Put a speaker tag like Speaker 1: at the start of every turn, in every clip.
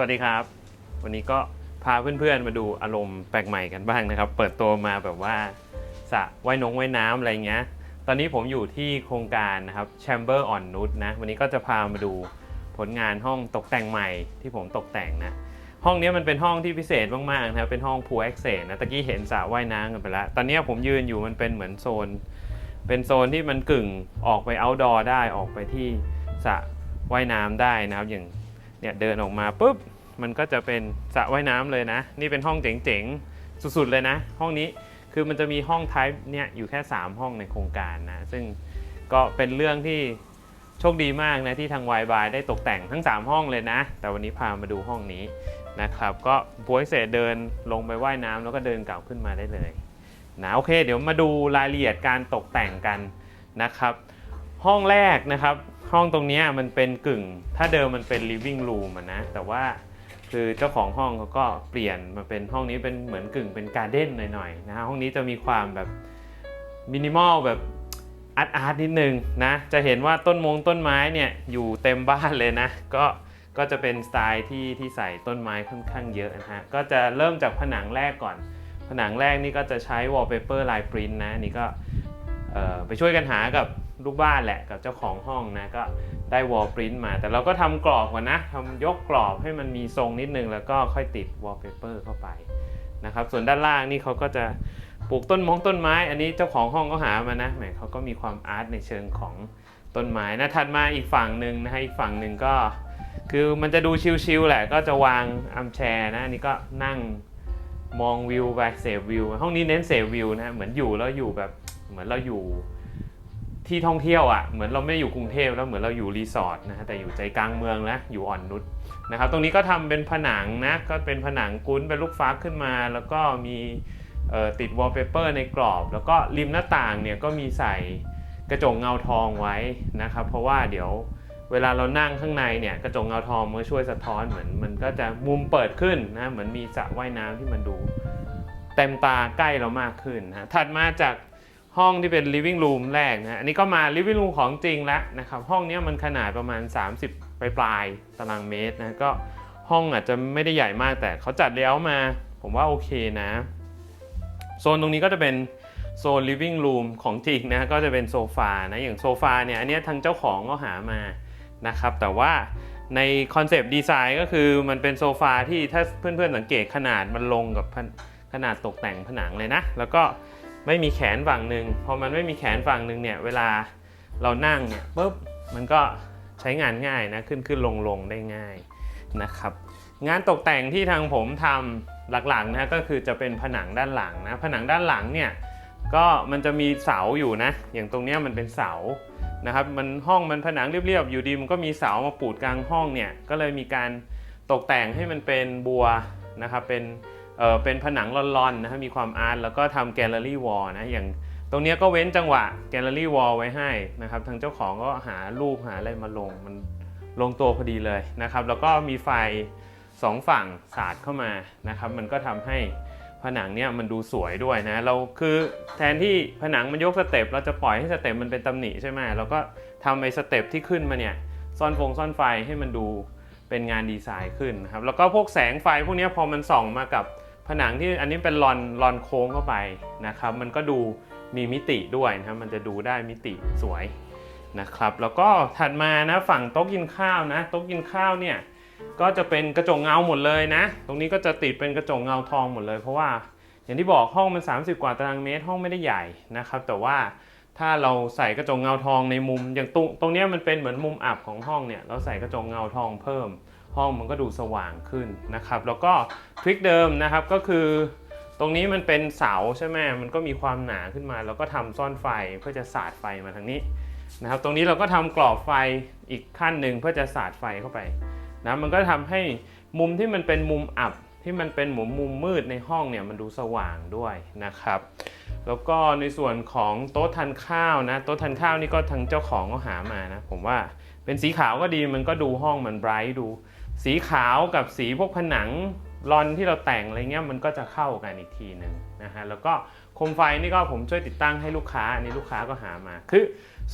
Speaker 1: วัสดีครับ วันนี้ก็พาเพื่อนๆมาดูอารมณ์แปลกใหม่กันบ้างนะครับ เปิดตัวมาแบบว่าสระว่ายนงว่ายน้ำอะไรเงี้ย ตอนนี้ผมอยู่ที่โครงการนะครับ Chamber on Nude นะ วันนี้ก็จะพามาดูผลงานห้องตกแต่งใหม่ที่ผมตกแต่งนะ ห้องนี้มันเป็นห้องที่พิเศษมากๆนะครับ เป็นห้อง pool access นะ ตะกี้เห็นสระว่ายน้ำกันไปแล้ว ตอนนี้ผมยืนอยู่มันเป็นเหมือนโซน เป็นโซนที่มันกึ่งออกไป outdoor ได้ ออกไปที่สระว่ายน้ำได้นะครับ อย่าง เนี่ยเดินออกมาปุ๊บมันก็จะเป็นสระว่ายน้ำเลยนะ นี่เป็นห้องเจ๋งๆ สุดๆเลยนะ ห้องนี้คือมันจะมีห้อง type เนี่ยอยู่แค่ 3 ห้องในโครงการนะ ซึ่งก็เป็นเรื่องที่โชคดีมากนะที่ทางวายบายได้ตกแต่งทั้ง 3 ห้องเลยนะ แต่วันนี้พามาดูห้องนี้นะครับ ก็บัวเศษเดินลงไปว่ายน้ำแล้วก็เดินกลับขึ้นมาได้เลยนะโอเค เดี๋ยวมาดูรายละเอียดการตกแต่งกันนะครับ ห้องแรกนะครับ ห้องตรงนี้มันเป็นกึ่ง ถ้าเดิมมันเป็น living room นะ แต่ว่าคือเจ้าของห้องเขาก็เปลี่ยนมาเป็นห้องนี้เป็นเหมือนกึ่งเป็นการ์เด้นหน่อยๆนะฮะห้องนี้จะมีความแบบมินิมอลแบบอาร์ตอาร์ตนิดนึงนะ จะเห็นว่าต้นมงต้นไม้เนี่ยอยู่เต็มบ้านเลยนะ ก็ก็จะเป็นสไตล์ที่ที่ใส่ต้นไม้ค่อนข้างเยอะนะฮะ ก็จะเริ่มจากผนังแรกก่อน ผนังแรกนี่ก็จะใช้ wallpaper ลายปริ้นนะนี่ก็ไปช่วยกันหากับ ลูกบ้านแหละกับเจ้าของห้องนะก็ได้วอลปริ้นมา แต่เราก็ทำกรอบก่อนนะทำยกกรอบให้มันมีทรงนิดนึง แล้วก็ค่อยติดวอลเปเปอร์เข้าไปนะครับส่วนด้านล่างนี่เขาก็จะปลูกต้นมงต้นไม้ อันนี้เจ้าของห้องก็หามานะแหมเขาก็มีความอาร์ตในเชิงของต้นไม้นะถัดมาอีกฝั่งหนึ่งนะฮะอีกฝั่งหนึ่งก็ คือมันจะดูชิลๆแหละก็จะวางอัมแชร์นะอันนี้ก็นั่งมองวิวไปเสพวิวห้องนี้เน้นเสพวิวนะเหมือนอยู่แล้วอยู่แบบเหมือนเราอยู่ ที่ท่องเที่ยวอะ่ะเหมือนเราไม่ได้อยู่กรุงเทพแล้วเหมือนเราอยู่รีสอร์ทนะฮะแต่อยู่ใจกลางเมืองนะอยู่อ่อนนุชนะครับ ตรงนี้ก็ทำเป็นผนังนะก็เป็นผนังกุ้นเป็นลูกฟ้าขึ้นมา แล้วก็มีติดวอลเปเปอร์ในกรอบ แล้วก็ริมหน้าต่างเนี่ยก็มีใส่กระจกเงาทองไว้นะครับ เพราะว่าเดี๋ยวเวลาเรานั่งข้างในเนี่ยกระจกเงาทองมันช่วยสะท้อนเหมือนมันก็จะมุมเปิดขึ้นนะเหมือนมีสระว่ายน้ำที่มันดูเต็มตาใกล้เรามากขึ้นนะถัดมาจาก ห้องที่เป็น living room แรกนะอันนี้ก็มา living room ของจริงแล้วนะครับ ห้องนี้มันขนาดประมาณ 30 ปลายปลายตารางเมตรนะก็ห้องอาจจะไม่ได้ใหญ่มากแต่เขาจัดเลี้ยวมา ผมว่าโอเคนะ โซนตรงนี้ก็จะเป็นโซน living room ของจริงนะก็จะเป็นโซฟานะอย่างโซฟาเนี่ยอันนี้ทางเจ้าของก็หามานะครับ แต่ว่าในคอนเซปต์ดีไซน์ก็คือมันเป็นโซฟาที่ถ้าเพื่อนๆสังเกตขนาดมันลงกับขนาดตกแต่งผนังเลยนะ แล้วก็ ไม่มีแขนฝั่งหนึ่งพอมันไม่มีแขนฝั่งหนึ่งเนี่ยเวลาเรานั่งเนี่ยปุ๊บมันก็ใช้งานง่ายนะขึ้นขึ้นลงลงได้ง่ายนะครับงานตกแต่งที่ทางผมทำหลักๆนะก็คือจะเป็นผนังด้านหลังนะผนังด้านหลังเนี่ยก็มันจะมีเสาอยู่นะ อย่างตรงเนี้ยมันเป็นเสานะครับมันห้องมันผนังเรียบๆอยู่ดีมันก็มีเสามาปูดกลางห้องเนี่ยก็เลยมีการตกแต่งให้มันเป็นบัวนะครับเป็น เออเป็นผนังลอนๆนะฮะมีความอาร์ตแล้วก็ทำแกลเลอรี่วอลนะอย่างตรงเนี้ยก็เว้นจังหวะแกลเลอรี่วอลไว้ให้นะครับทางเจ้าของก็หารูปหาอะไรมาลงมันลงตัวพอดีเลยนะครับ แล้วก็มีไฟสองฝั่งสาดเข้ามานะครับ มันก็ทำให้ผนังเนี่ยมันดูสวยด้วยนะเราคือแทนที่ผนังมันยกสเต็ปเราจะปล่อยให้สเต็ปมันเป็นตำหนิใช่ไหมเราก็ทำไอ้สเต็ปที่ขึ้นมาเนี่ยซ่อนฟงซ่อนไฟให้มันดูเป็นงานดีไซน์ขึ้นนะครับแล้วก็พวกแสงไฟพวกเนี้ยพอมันส่องมากับ ผนังที่อันนี้เป็นลอนลอนโค้งเข้าไปนะครับ มันก็ดูมีมิติด้วยนะครับมันจะดูได้มิติสวยนะครับ แล้วก็ถัดมานะฝั่งโต๊ะกินข้าวนะโต๊ะกินข้าวเนี่ยก็จะเป็นกระจกเงาหมดเลยนะ ตรงนี้ก็จะติดเป็นกระจกเงาทองหมดเลย เพราะว่าอย่างที่บอกห้องมัน 30 กว่าตารางเมตรห้องไม่ได้ใหญ่นะครับ แต่ว่าถ้าเราใส่กระจกเงาทองในมุมอย่างตรงตรงนี้มันเป็นเหมือนมุมอับของห้องเนี่ยเราใส่กระจกเงาทองเพิ่ม ห้องมันก็ดูสว่างขึ้นนะครับ แล้วก็ทริคเดิมนะครับก็คือ ตรงนี้มันเป็นเสาใช่ไหมมันก็มีความหนาขึ้นมา แล้วก็ทำซ่อนไฟเพื่อจะสาดไฟมาทางนี้นะครับ ตรงนี้เราก็ทำกรอบไฟอีกขั้นหนึ่งเพื่อจะสาดไฟเข้าไปนะมันก็ทำให้มุมที่มันเป็นมุมอับที่มันเป็นหมุมมุมมืดในห้องเนี่ยมันดูสว่างด้วยนะครับ แล้วก็ในส่วนของโต๊ะทานข้าวนะโต๊ะทานข้าวนี่ก็ทางเจ้าของก็หามานะผมว่าเป็นสีขาวก็ดีมันก็ดูห้องมันไบรท์ดู สีขาวกับสีพวกผนังรอนที่เราแต่งอะไรเงี้ยมันก็จะเข้ากันอีกทีหนึ่งนะฮะแล้วก็โคมไฟนี่ก็ผมช่วยติดตั้งให้ลูกค้าอันนี้ลูกค้าก็หามา คือ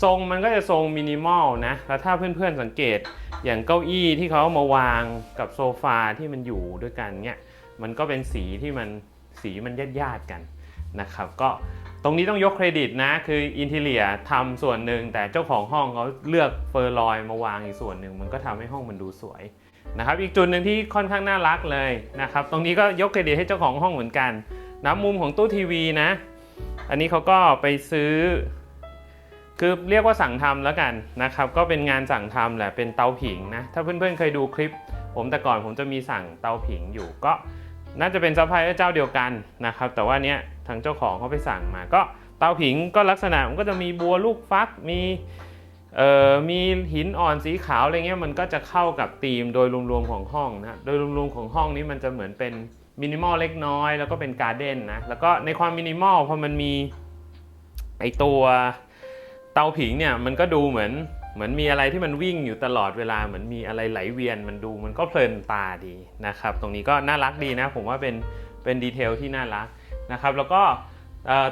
Speaker 1: ทรงมันก็จะทรงมินิมอลนะแล้วถ้าเพื่อนๆสังเกตอย่างเก้าอี้ที่เขาเอามาวางกับโซฟาที่มันอยู่ด้วยกันเนี่ยมันก็เป็นสีที่มันสีมันญาติๆกันนะครับก็ตรงนี้ต้องยกเครดิตนะ คืออินเทเลียทำส่วนหนึ่งแต่เจ้าของห้องเขาเลือกเฟอร์ลอยมาวางอีกส่วนหนึ่งมันก็ทำให้ห้องมันดูสวย นะครับอีกจุดหนึ่งที่ค่อนข้างน่ารักเลยนะครับตรงนี้ก็ยกเครดิตให้เจ้าของห้องเหมือนกันนะมุมของตู้ทีวีนะ อันนี้เขาก็ไปซื้อ คือเรียกว่าสั่งทำแล้วกันนะครับก็เป็นงานสั่งทำแหละเป็นเตาผิงนะถ้าเพื่อนๆเคยดูคลิป ผมแต่ก่อนผมจะมีสั่งเตาผิงอยู่ก็น่าจะเป็นซัพพลายเออร์เจ้าเดียวกันนะครับแต่ว่าเนี้ยทางเจ้าของเขาไปสั่งมา ก็เตาผิงก็ลักษณะมันก็จะมีบัวลูกฟักมี มีหินอ่อนสีขาวอะไรเงี้ยมันก็จะเข้ากับธีมโดยรวมๆของห้องนะโดยรวมๆของห้องนี้มันจะเหมือนเป็นมินิมอลเล็กน้อย แล้วก็เป็นการ์เด้นนะแล้วก็ในความมินิมอลพอมันมีไอตัวเตาผิงเนี่ยมันก็ดูเหมือนเหมือนมีอะไรที่มันวิ่งอยู่ตลอดเวลาเหมือนมีอะไรไหลเวียนมันดูมันก็เพลินตาดีนะครับ ตรงนี้ก็น่ารักดีนะ ผมว่าเป็นเป็นดีเทลที่น่ารักนะครับ แล้วก็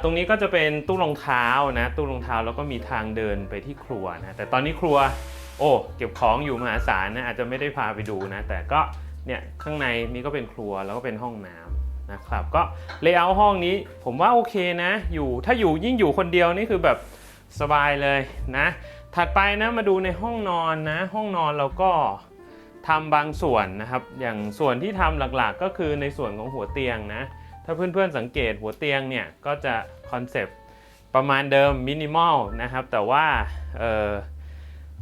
Speaker 1: ตรงนี้ก็จะเป็นตู้รองเท้านะตู้รองเท้าแล้วก็มีทางเดินไปที่ครัวนะแต่ตอนนี้ครัว โอ้เก็บของอยู่มหาศาลนะอาจจะไม่ได้พาไปดูนะแต่ก็เนี่ยข้างในนี่ก็เป็นครัวแล้วก็เป็นห้องน้ำนะครับก็เลเยอร์ห้องนี้ผมว่าโอเคนะ อยู่ถ้าอยู่ยิ่งอยู่คนเดียวนี่คือแบบสบายเลยนะ ถัดไปนะมาดูในห้องนอนนะ ห้องนอนเราก็ทำบางส่วนนะครับ อย่างส่วนที่ทำหลักๆ ก็คือในส่วนของหัวเตียงนะ ถ้าเพื่อนๆสังเกตหัวเตียงเนี่ยก็จะคอนเซปต์ประมาณเดิมมินิมอลนะครับ แต่ว่า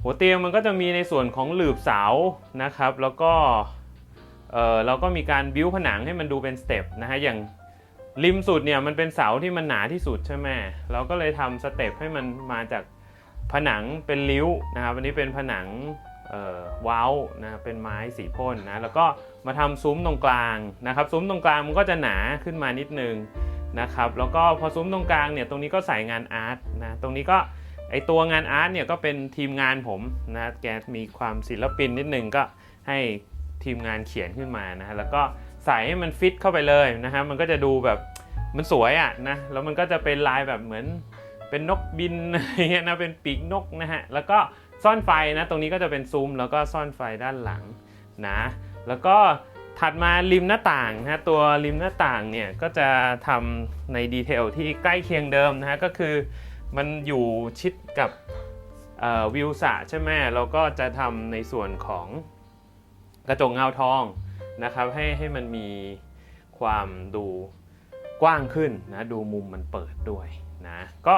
Speaker 1: หัวเตียงมันก็จะมีในส่วนของหลืบเสานะครับ แล้วก็เราก็มีการบิ้วผนังให้มันดูเป็นสเต็ปนะฮะอย่างริมสุดเนี่ยมันเป็นเสาที่มันหนาที่สุดใช่ไหมเราก็เลยทำสเต็ปให้มันมาจากผนังเป็นริ้วนะครับอันนี้เป็นผนัง ว้าวนะเป็นไม้สีพ่นนะแล้วก็มาทำซุ้มตรงกลางนะครับซุ้มตรงกลางมันก็จะหนาขึ้นมานิดนึงนะครับแล้วก็พอซุ้มตรงกลางเนี่ยตรงนี้ก็ใส่งานอาร์ตนะตรงนี้ก็ไอตัวงานอาร์ตเนี่ยก็เป็นทีมงานผมนะแกมีความศิลปินนิดนึงก็ให้ทีมงานเขียนขึ้นมานะแล้วก็ใส่ให้มันฟิตเข้าไปเลยนะฮะมันก็จะดูแบบมันสวยอะนะแล้วมันก็จะเป็นลายแบบเหมือนเป็นนกบินอะไรเงี้ยนะเป็นปีกนกนะฮะแล้วก็ ซ่อนไฟนะตรงนี้ก็จะเป็นซุ้มแล้วก็ซ่อนไฟด้านหลังนะแล้วก็ถัดมาริมหน้าต่างนะตัวริมหน้าต่างเนี่ยก็จะทำในดีเทลที่ใกล้เคียงเดิมนะฮะก็คือมันอยู่ชิดกับวิวสะใช่ไหมเราก็จะทำในส่วนของกระจกเงาทองนะครับให้ให้มันมีความดูกว้างขึ้นนะดูมุมมันเปิดด้วยนะก็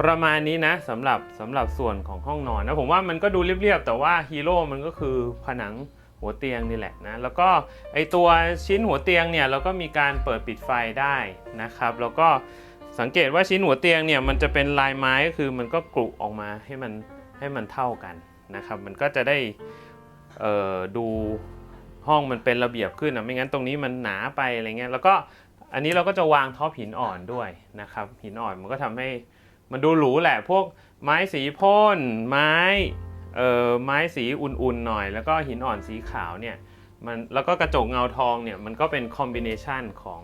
Speaker 1: ประมาณนี้นะสำหรับสำหรับส่วนของห้องนอนนะผมว่ามันก็ดูเรียบๆแต่ว่าฮีโร่มันก็คือผนังหัวเตียงนี่แหละนะแล้วก็ไอตัวชิ้นหัวเตียงเนี่ยเราก็มีการเปิดปิดไฟได้นะครับแล้วก็สังเกตว่าชิ้นหัวเตียงเนี่ยมันจะเป็นลายไม้ก็คือมันก็กรุออกมาให้มันให้มันเท่ากันนะครับมันก็จะได้เอ่อดูห้องมันเป็นระเบียบขึ้นนะไม่งั้นตรงนี้มันหนาไปอะไรเงี้ยแล้วก็อันนี้เราก็จะวางท็อปหินอ่อนด้วยนะครับหินอ่อนมันก็ทำให้ มันดูหรูแหละพวกไม้สีพ่นไม้เอ่อไม้สีอุ่นๆหน่อย แล้วก็หินอ่อนสีขาวเนี่ยมันแล้วก็กระจกเงาทองเนี่ยมันก็เป็นคอมบิเนชันของ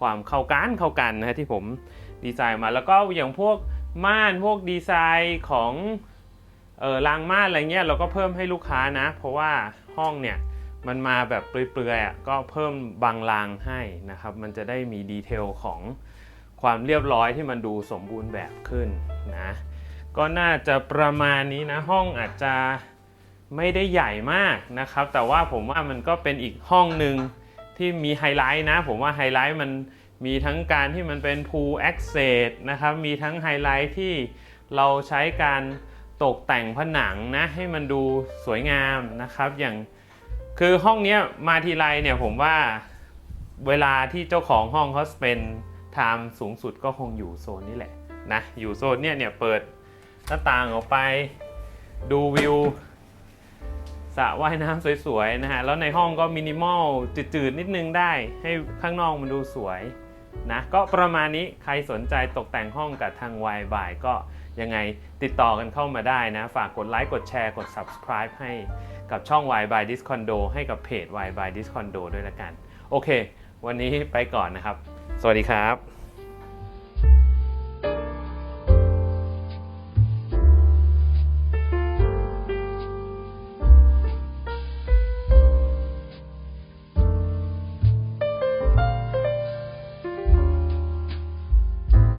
Speaker 1: ความเข้ากันเข้ากันนะฮะที่ผมดีไซน์มาแล้วก็อย่างพวกม่านพวกดีไซน์ของเออรางม่านอะไรเงี้ยเราก็เพิ่มให้ลูกค้านะ เพราะว่าห้องเนี่ยมันมาแบบเปลือยๆอะก็เพิ่มบางรางให้นะครับ มันจะได้มีดีเทลของ ความเรียบร้อยที่มันดูสมบูรณ์แบบขึ้นนะก็น่าจะประมาณนี้นะห้องอาจจะไม่ได้ใหญ่มากนะครับ แต่ว่าผมว่ามันก็เป็นอีกห้องหนึ่งที่มีไฮไลท์นะ ผมว่าไฮไลท์มันมีทั้งการที่มันเป็น pool access นะครับ มีทั้งไฮไลท์ที่เราใช้การตกแต่งผนังนะ ให้มันดูสวยงามนะครับ อย่างคือห้องนี้มาทีไรเนี่ยผมว่าเวลาที่เจ้าของห้องเขาเป็น ไทม์สูงสุดก็คงอยู่โซนนี้แหละนะอยู่โซนเนี้ยเนี่ยเปิดหน้าต่างออกไปดูวิวสระว่ายน้ำสวยๆนะฮะแล้วในห้องก็มินิมอลจืดๆนิดนึงได้ให้ข้างนอกมันดูสวยนะก็ประมาณนี้ใครสนใจตกแต่งห้องกับทางวายบายก็ยังไงติดต่อกันเข้ามาได้นะ ฝากกดไลค์กดแชร์กด subscribe ให้กับช่อง Y by Discondo ให้กับเพจ Y by Discondo ด้วยละกัน โอเค วันนี้ไปก่อนนะครับ สวัสดีครับ